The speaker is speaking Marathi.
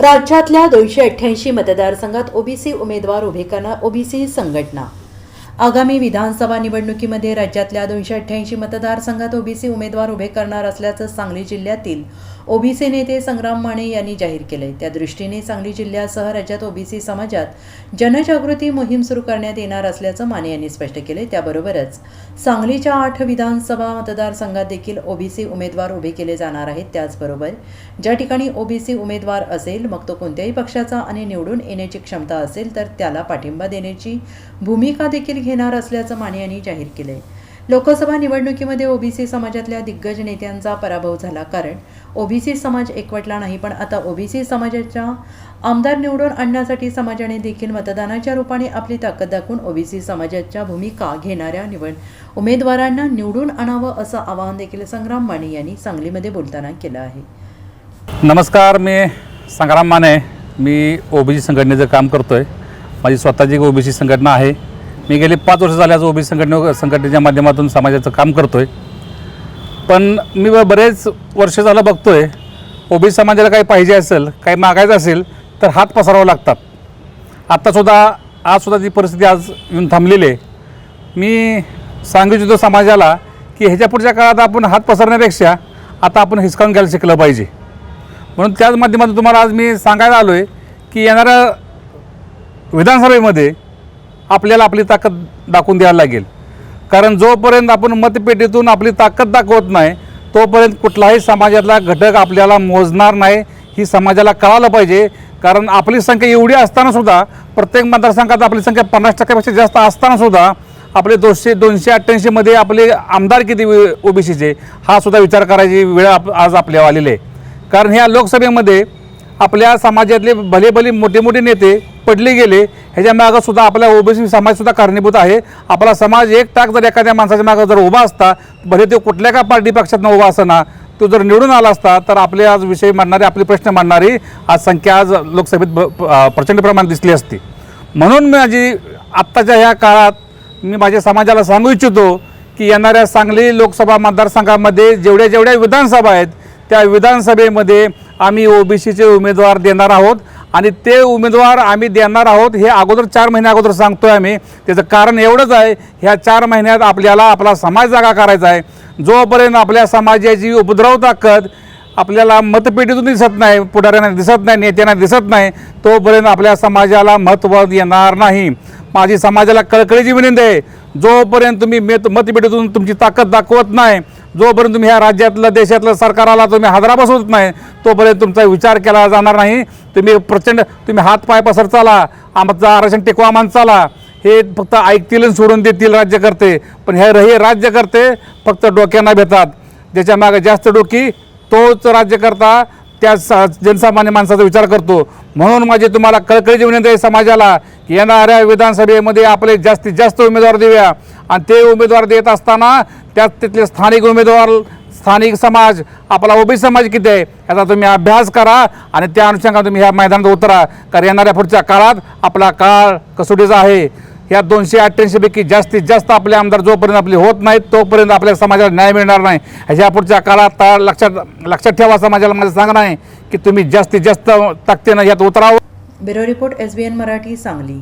राज्यातल्या दोनशे अठ्ठ्याऐंशी मतदारसंघात ओबीसी उमेदवार उभे करणार ओबीसी संघटना. आगामी विधानसभा निवडणुकीमध्ये राज्यातल्या दोनशे अठ्ठ्याऐंशी मतदारसंघात ओबीसी उमेदवार उभे करणार असल्याचं सांगली जिल्ह्यातील ओबीसी नेते संग्राम माने यांनी जाहीर केले त्या दृष्टीने सांगली जिल्ह्यासह राज्यात ओबीसी समाजात जनजागृती मोहीम सुरू करण्यात येणार असल्याचं माने यांनी स्पष्ट केले त्याबरोबरच सांगलीच्या आठ विधानसभा मतदारसंघात देखील ओबीसी उमेदवार उभे केले जाणार आहेत. त्याचबरोबर ज्या ठिकाणी ओबीसी उमेदवार असेल मग तो कोणत्याही पक्षाचा आणि निवडून येण्याची क्षमता असेल तर त्याला पाठिंबा देण्याची भूमिका देखील घेणार असल्याचं माने यांनी जाहीर केले लोकसभा निवडणुकीमध्ये ओबीसी समाजातल्या दिग्गज नेत्यांचा पराभव झाला कारण ओबीसी समाज एकवटला नाही पण आता ओबीसी समाजाच्या आमदार निवडून आणण्यासाठी समाजाने देखील मतदानाच्या रूपाने आपली ताकद दाखवून ओबीसी समाजाच्या भूमिका घेणाऱ्या निवड उमेदवारांना निवडून आणावं असं आवाहन देखील संग्राम माने यांनी सांगलीमध्ये बोलताना केलं आहे. नमस्कार मी संग्राम माने. मी ओबीसी संघटनेचं काम करतोय. माझी स्वतःची एक ओबीसी संघटना आहे. मी गेली पाच वर्ष झाल्याचं ओबीसी संघटने संघटनेच्या माध्यमातून समाजाचं काम करतो आहे पण मी बरेच वर्ष झालं बघतो आहे ओबीसी समाजाला काही पाहिजे असेल काही मागायचं असेल तर हात पसरावं लागतात. आत्तासुद्धा आजसुद्धा ती परिस्थिती आज येऊन थांबलेली आहे मी सांगू इच्छितो समाजाला की ह्याच्या पुढच्या काळात आपण हात पसरण्यापेक्षा आता आपण हिसकावून घ्यायला शिकलं पाहिजे. म्हणून त्याच माध्यमातून तुम्हाला आज मी सांगायला आलो आहे की येणाऱ्या विधानसभेमध्ये आपल्याला आपली ताकद दाखवून द्यायला लागेल. कारण जोपर्यंत आपण मतपेटीतून आपली ताकद दाखवत नाही तोपर्यंत कुठलाही समाजातला घटक आपल्याला मोजणार नाही ही समाजाला कळालं पाहिजे. कारण आपली संख्या एवढी असतानासुद्धा प्रत्येक मतदारसंघात आपली संख्या पन्नास टक्क्यापेक्षा जास्त असतानासुद्धा आपले दोनशे दोनशे अठ्ठ्याऐंशीमध्ये आपले आमदार किती ओबीसीचे हा सुद्धा विचार करायची वेळ आप आज आपल्यावर आलेली आहे. कारण ह्या लोकसभेमध्ये आपल्या समाजातले भले भले मोठे मोठे नेते पडले गेले ह्याच्या मागं सुद्धा आपला ओबीसी समाजसुद्धा कारणीभूत आहे. आपला समाज एक टाक जर एखाद्या माणसाच्या मागं जर उभा असता भले ते कुठल्या का पार्टी पक्षातनं उभा असताना तो जर निवडून आला असता तर आपले आज विषय मांडणारे आपले प्रश्न मांडणारी आज संख्या आज लोकसभेत ब- प्रचंड प्रमाणात दिसली असती. म्हणून माझी आत्ताच्या ह्या काळात मी माझ्या समाजाला सांगू इच्छितो की येणाऱ्या सांगली लोकसभा मतदारसंघामध्ये जेवढ्या जेवढ्या विधानसभा आहेत त्या विधानसभेमध्ये आम्ही ओबीसीचे उमेदवार देणार आहोत आणि ते उमेदवार आम्ही देणार आहोत हे अगोदर चार महिन्या अगोदर आहे आम्ही. त्याचं कारण एवढंच आहे ह्या चार महिन्यात आपल्याला आपला समाज जागा करायचा आहे. जोपर्यंत आपल्या समाजाची उपद्रव ताकद आपल्याला मतपेटीतून दिसत नाही पुढाऱ्यांना दिसत नाही नेत्यांना दिसत नाही तोपर्यंत आपल्या समाजाला महत्त्व येणार नाही. माझी समाजाला कळकळीची विनंती आहे. जोपर्यंत तुम्ही मेत मतपेटीतून तुमची ताकद दाखवत नाही जोपर्यंत तुम्ही ह्या राज्यातलं देशातलं सरकार आला तुम्ही हादरा बसवत नाही तोपर्यंत तुमचा विचार केला जाणार नाही. तुम्ही प्रचंड तुम्ही हात पाय पसर चाला आमचं आरक्षण टेकवा मान चाला. हे फक्त ऐकतील आणि सोडून देतील राज्यकर्ते. पण हे हे राज्यकर्ते फक्त डोक्यांना भेतात ज्याच्या मागे जास्त डोकी तोच राज्यकर्ता त्या सा जनसामान्य माणसाचा विचार करतो. म्हणून माझी तुम्हाला कळकळीची विनंती आहे समाजाला की येणाऱ्या विधानसभेमध्ये आपले जास्तीत जास्त उमेदवार देऊया. आणि ते उमेदवार देत असताना त्यात तिथले स्थानिक उमेदवार स्थानिक समाज आपला ओबीसी समाज किती आहे याचा तुम्ही अभ्यास करा आणि त्या अनुषंगाने तुम्ही ह्या मैदानात उतरा. कारण येणाऱ्या पुढच्या काळात आपला काळ कसोटीचा आहे. या दोनशे अठ्ठ्याऐंशीपैकी जास्तीत जास्त आपले आमदार जोपर्यंत आपले होत नाहीत तोपर्यंत आपल्या समाजाला न्याय मिळणार नाही. ह्या पुढच्या काळात लक्षात लक्षात ठेवा समाजाला माझं सांगणं आहे की तुम्ही जास्तीत जास्त ताकदीनं यात उतरावं. Bureau report S B N Marathi Sangli.